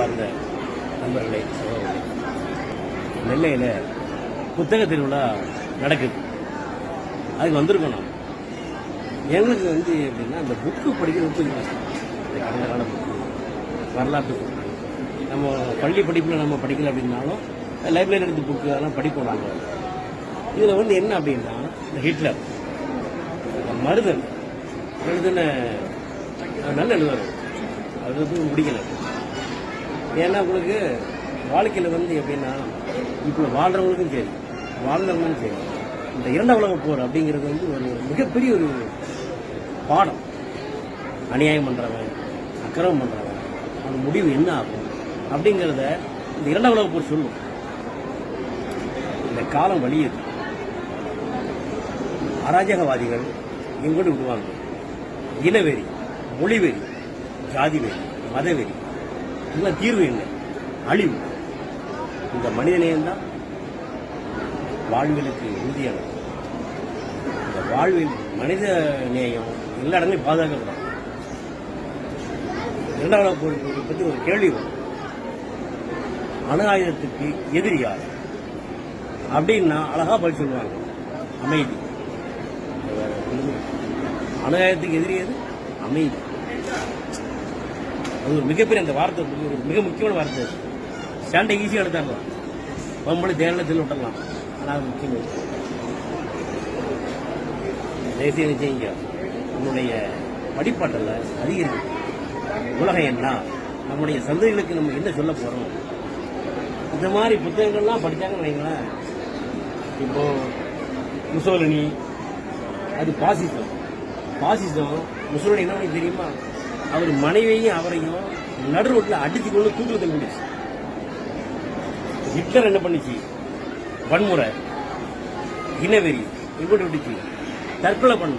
அன்பார்ந்த நண்பர்களே சகோதரர்களே. நெல்லையில் புத்தக திருவிழா நடக்குது. அதுக்கு வந்திருக்கோம் நாம். எங்களுக்கு வந்து எப்படின்னா அந்த புக்கு படிக்கிறது கொஞ்சம் கஷ்டம் இந்த கடந்த கால புக்கு வரலாற்று புக்கு நம்ம பள்ளி படிப்பில் நம்ம படிக்கல அப்படின்னாலும் லைப்ரரி எடுத்து புக்கு அதெல்லாம் படிப்போம் நாங்கள் இதில் வந்து என்ன அப்படின்னா இந்த ஹிட்லர் மருதன் எழுதுன நல்ல எழுதுவார். அது வந்து பிடிக்கல ஏன்னா உங்களுக்கு வாழ்க்கையில் வந்து எப்படின்னா இப்போ வாழ்றவங்களுக்கும் சரி வாழ்ந்தவங்களும் சரி இந்த இரண்டாம் உலக போர் அப்படிங்கிறது வந்து ஒரு மிகப்பெரிய ஒரு பாடம். அநியாயம் பண்ணுறவன் அக்கிரமம் பண்ணுறவன் அவன் முடிவு என்ன ஆகும் அப்படிங்கிறத இந்த இரண்டாம் உலக போர் சொல்லும். இந்த காலம் வலியுது அராஜகவாதிகள் எங்கொண்டு விடுவாங்க. இனவெறி மொழிவெறி ஜாதி வெறி மதவெறி. இதெல்லாம் தீர்வு இல்லை அழிவு. இந்த மனிதநேயம்தான் வாழ்விலுக்கு உறுதியானது. இந்த வாழ்வில் மனித நேயம் எல்லா இடங்களையும் பாதுகாக்கப்படும் இரண்டாவது போரை பற்றி ஒரு கேள்வி வரும். அணு ஆயுதத்துக்கு எதிரி யார்? அப்படின்னா அழகா பதில் சொல்லுவாங்க. அமைதி. அணு ஆயுதத்துக்கு எதிரி எது? அமைதி. அது ஒரு மிகப்பெரிய அந்த வார்த்தை ஒரு மிக முக்கியமான வார்த்தை சண்டை ஈஸியாக எடுத்தாடலாம் பொம்பளை தேனில் தில் விட்டுடலாம் ஆனால் அது முக்கியம் தேசிய தயவுசெய்து செய்யுங்க உன்னுடைய அதிகரிக்கும். உலகம் என்ன? நம்முடைய சந்தைகளுக்கு நம்ம என்ன சொல்ல போகிறோம் இந்த மாதிரி புத்தகங்கள்லாம் படித்தாங்கன்னு வைங்களேன். இப்போ முசோலினி அது பாசிசம். பாசிசம் முசோலினி என்ன தெரியுமா? அவர் மனைவியையும் அவரையும் நடு ரோட்டில் அடித்து கொண்டு தூக்கில் தங்கிடுச்சு ஹிட்லர் என்ன பண்ணுச்சு? வன்முறை இனவெறி எங்கிட்ட விட்டுச்சு. தற்கொலை பண்ண.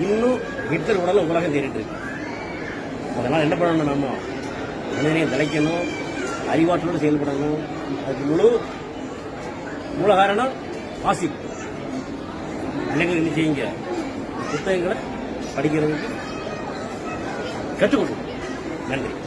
இன்னும் ஹிட்லர் உடல உலகம் தேடிட்டு இருக்கு. அதனால என்ன பண்ணணும் நம்ம? மனிதனையும் தலைக்கணும் அறிவாற்றலோடு செயல்படணும். அதுக்கு முழு மூல காரணம் வாசிப்பு. இளைஞர்கள் என்ன செய்யுங்க? புத்தகங்களை படிக்கிறதுக்கு 出てこい何で